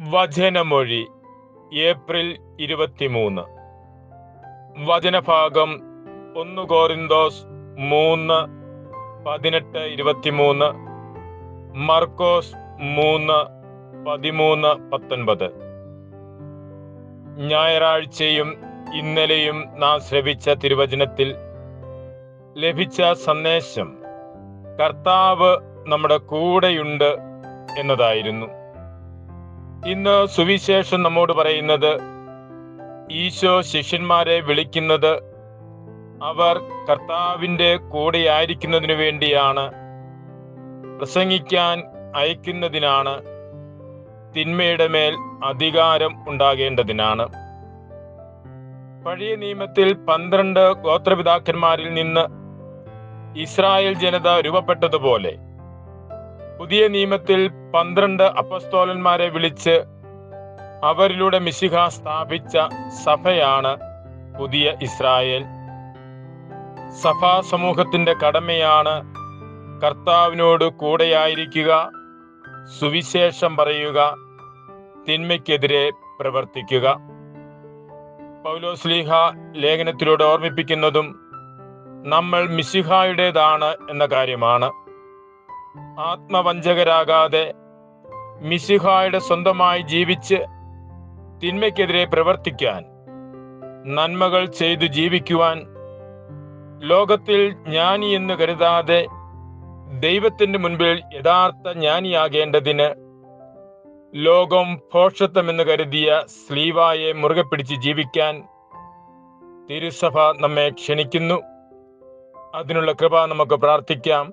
വചനമൊഴി April ഇരുപത്തിമൂന്ന്. വചനഭാഗം ഒന്ന് കോറിന്തോസ് മൂന്ന് പതിനെട്ട് ഇരുപത്തിമൂന്ന് മർക്കോസ് മൂന്ന് പതിമൂന്ന് പത്തൊൻപത്. ഞായറാഴ്ചയും ഇന്നലെയും നാം ശ്രവിച്ച തിരുവചനത്തിൽ ലഭിച്ച സന്ദേശം കർത്താവ് നമ്മുടെ കൂടെയുണ്ട് എന്നതായിരുന്നു. ഇന്ന് സുവിശേഷം നമ്മോട് പറയുന്നത് ഈശോ ശിഷ്യന്മാരെ വിളിക്കുന്നത് അവർ കർത്താവിന്റെ കൂടെയായിരിക്കുന്നതിനു വേണ്ടിയാണ് പ്രസംഗിക്കാൻ അയക്കുന്നതിനാണ് തിന്മയുടെ മേൽ അധികാരം ഉണ്ടാകേണ്ടതിനാണ്. പഴയ നിയമത്തിൽ പന്ത്രണ്ട് ഗോത്രപിതാക്കന്മാരിൽ നിന്ന് ഇസ്രായേൽ ജനത രൂപപ്പെട്ടതുപോലെ പുതിയ നിയമത്തിൽ പന്ത്രണ്ട് അപ്പസ്തോലന്മാരെ വിളിച്ച് അവരിലൂടെ മിശിഹ സ്ഥാപിച്ച സഭയാണ് പുതിയ ഇസ്രായേൽ. സഭാ സമൂഹത്തിന്റെ കടമയാണ് കർത്താവിനോട് കൂടെയായിരിക്കുക സുവിശേഷം പറയുക തിന്മയ്ക്കെതിരെ പ്രവർത്തിക്കുക. പൗലോസ്ലീഹ ലേഖനത്തിലൂടെ ഓർമ്മിപ്പിക്കുന്നതും നമ്മൾ മിശിഹായുടേതാണ് എന്ന കാര്യമാണ്. ആത്മവഞ്ചകരാകാതെ മിശിഹായുടെ സ്വന്തമായി ജീവിച്ച് തിന്മയ്ക്കെതിരെ പ്രവർത്തിക്കാൻ നന്മകൾ ചെയ്തു ജീവിക്കുവാൻ ലോകത്തിൽ ജ്ഞാനി എന്ന് കരുതാതെ ദൈവത്തിന്റെ മുൻപിൽ യഥാർത്ഥ ജ്ഞാനിയാകേണ്ടതിന് ലോകം ഭോഷത്വമെന്ന് കരുതിയ സ്ലീവായെ മുറുകെ പിടിച്ച് ജീവിക്കാൻ തിരുസഭ നമ്മെ ക്ഷണിക്കുന്നു. അതിനുള്ള കൃപ നമുക്ക് പ്രാർത്ഥിക്കാം.